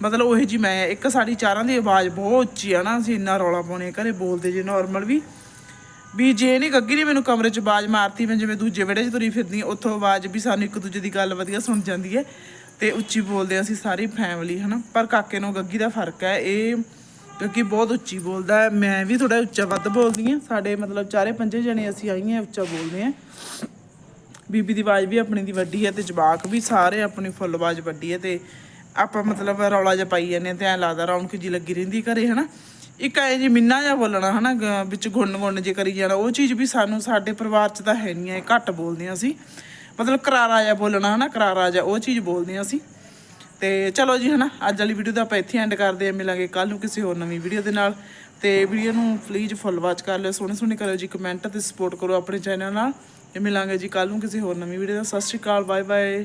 ਮਤਲਬ ਉਹੀ ਜੀ ਮੈਂ ਇੱਕ ਸਾਡੀ ਚਾਰਾਂ ਦੀ ਆਵਾਜ਼ ਬਹੁਤ ਉੱਚੀ ਆ ਨਾ ਅਸੀਂ ਇੰਨਾ ਰੌਲਾ ਪਾਉਣੇ ਘਰੇ ਬੋਲਦੇ ਜੇ ਨਾਰਮਲ ਵੀ। ਵੀ ਜੇ ਨਹੀਂ ਗੱਗੀ ਨੇ ਮੈਨੂੰ ਕਮਰੇ 'ਚ ਆਵਾਜ਼ ਮਾਰਤੀ ਮੈਂ ਜਿਵੇਂ ਦੂਜੇ ਵਿਹੜੇ 'ਚ ਤੁਰੀ ਫਿਰਦੀ ਹਾਂ, ਉੱਥੋਂ ਆਵਾਜ਼ ਵੀ ਸਾਨੂੰ ਇੱਕ ਦੂਜੇ ਦੀ ਗੱਲ ਵਧੀਆ ਸੁਣ ਜਾਂਦੀ ਹੈ ਤੇ ਉੱਚੀ ਬੋਲਦੇ ਹਾਂ ਅਸੀਂ ਸਾਰੀ ਫੈਮਿਲੀ ਹਨਾ। ਪਰ ਕਾਕੇ ਨੂੰ ਗੱਗੀ ਦਾ ਫ਼ਰਕ ਹੈ ਇਹ ਕਿਉਂਕਿ ਬਹੁਤ ਉੱਚੀ ਬੋਲਦਾ ਹੈ। ਮੈਂ ਵੀ ਥੋੜਾ ਉੱਚਾ ਵੱਧ ਬੋਲਦੀ ਹਾਂ। ਸਾਡੇ ਮਤਲਬ ਚਾਰੇ ਪੰਜੇ ਜਣੇ ਅਸੀਂ ਆਈਆਂ ਉੱਚਾ ਬੋਲਦੇ ਹਾਂ। ਬੀਬੀ ਦੀ ਆਵਾਜ਼ ਵੀ ਆਪਣੀ ਦੀ ਵੱਡੀ ਹੈ ਤੇ ਜਵਾਕ ਵੀ ਸਾਰੇ ਆਪਣੀ ਫੁੱਲ ਆਵਾਜ਼ ਵੱਡੀ ਹੈ ਤੇ ਆਪਾਂ ਮਤਲਬ ਰੌਲਾ ਜਿਹਾ ਪਾਈ ਜਾਂਦੇ ਹਾਂ ਤੇ ਐਂ ਲੱਗਦਾ ਰੌਣਕ ਜੀ ਲੱਗੀ ਰਹਿੰਦੀ ਘਰੇ, ਹਨਾ? ਇੱਕ ਐ ਜੀ ਮਿੰਨਾ ਜਿਹਾ ਬੋਲਣਾ, ਹਨਾ? ਗ- ਵਿੱਚ ਗੁੰਨ ਗੁੰਨ ਜੇ ਕਰੀ ਜਾਣਾ, ਉਹ ਚੀਜ਼ ਵੀ ਸਾਨੂੰ ਸਾਡੇ ਪਰਿਵਾਰ 'ਚ ਤਾਂ ਹੈ ਨਹੀਂ ਐ ਘੱਟ ਬੋਲਦੇ ਹਾਂ ਅਸੀਂ। ਮਤਲਬ ਕਰਾਰਾ ਜਿਹਾ ਬੋਲਣਾ, ਹਨਾ? ਕਰਾਰਾ ਜਿਹਾ, ਉਹ ਚੀਜ਼ ਬੋਲਦੇ ਹਾਂ ਅਸੀਂ। ਤੇ ਚਲੋ ਜੀ, ਹਨਾ? ਅੱਜ ਵਾਲੀ ਵੀਡੀਓ ਦਾ ਆਪਾਂ ਇੱਥੇ ਐਂਡ ਕਰਦੇ ਹਾਂ, ਮਿਲਾਂਗੇ ਕੱਲ ਨੂੰ ਕਿਸੇ ਹੋਰ ਨਵੀਂ ਵੀਡੀਓ ਦੇ ਨਾਲ। ਤੇ ਵੀਡੀਓ ਨੂੰ ਪਲੀਜ਼ ਫੁੱਲ ਵਾਚ ਕਰ ਲਿਓ ਸੋਹਣੇ ਸੋਹਣੇ ਕਰਿਓ ਜੀ ਕਮੈਂਟ ਤੇ ਸਪੋਰਟ ਕਰੋ ਆਪਣੇ ਚੈਨਲ ਨਾਲ। ਇਹ ਮਿਲਾਂਗੇ ਜੀ ਕੱਲ ਨੂੰ ਕਿਸੇ ਹੋਰ ਨਵੀਂ ਵੀਡੀਓ ਦਾ। ਸਤਿ ਸ਼੍ਰੀ ਅਕਾਲ ਬਾਏ ਬਾਏ